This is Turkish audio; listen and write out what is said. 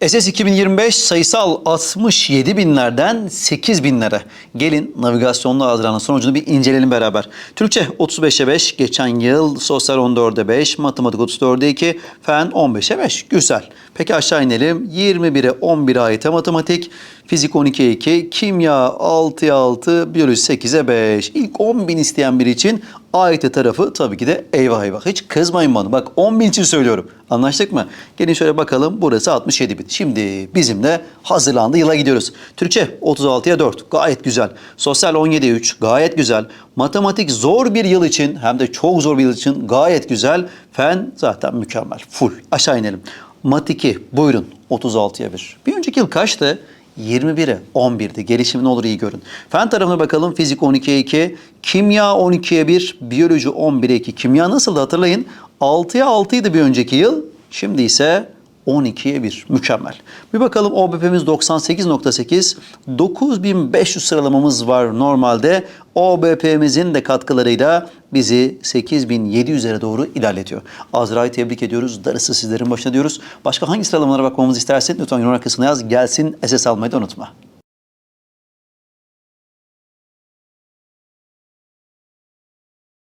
SS 2025 sayısal 67 binlerden 8 binlere. Gelin navigasyonla hazırlanan sonucunu bir inceleyelim beraber. Türkçe 35'e 5, geçen yıl sosyal 14'e 5, matematik 34'e 2, fen 15'e 5. Güzel. Peki aşağı inelim. 21'e 11'e ait matematik, fizik 12'ye 2, kimya 6'ya 6, biyoloji 8'e 5. İlk 10 bin isteyen biri için AYT tarafı tabii ki de eyvah eyvah. Hiç kızmayın bana. Bak 10 bin için söylüyorum. Anlaştık mı? Gelin şöyle bakalım. Burası 67 bin. Şimdi bizimle hazırlandı yıla gidiyoruz. Türkçe 36'ya 4. Gayet güzel. Sosyal 17'ye 3. Gayet güzel. Matematik zor bir yıl için hem de çok zor bir yıl için gayet güzel. Fen zaten mükemmel. Full. Aşağı inelim. Mat 2 buyurun 36'ya 1. Bir önceki yıl kaçtı? 21'e 11'di. Gelişimi ne olur iyi görün. Fen tarafına bakalım. Fizik 12'ye 2, kimya 12'ye 1, biyoloji 11'e 2. Kimya nasıldı hatırlayın. 6'ya 6 idi bir önceki yıl. Şimdi ise 12'ye 1. Mükemmel. Bir bakalım OBP'miz 98.8. 9500 sıralamamız var normalde. OBP'mizin de katkılarıyla bizi 8700'lere doğru ilerletiyor. Azra'yı tebrik ediyoruz. Darısı sizlerin başına diyoruz. Başka hangi sıralamalara bakmamızı istersen lütfen yorumlar kısmına yaz. Gelsin SS almayı da unutma.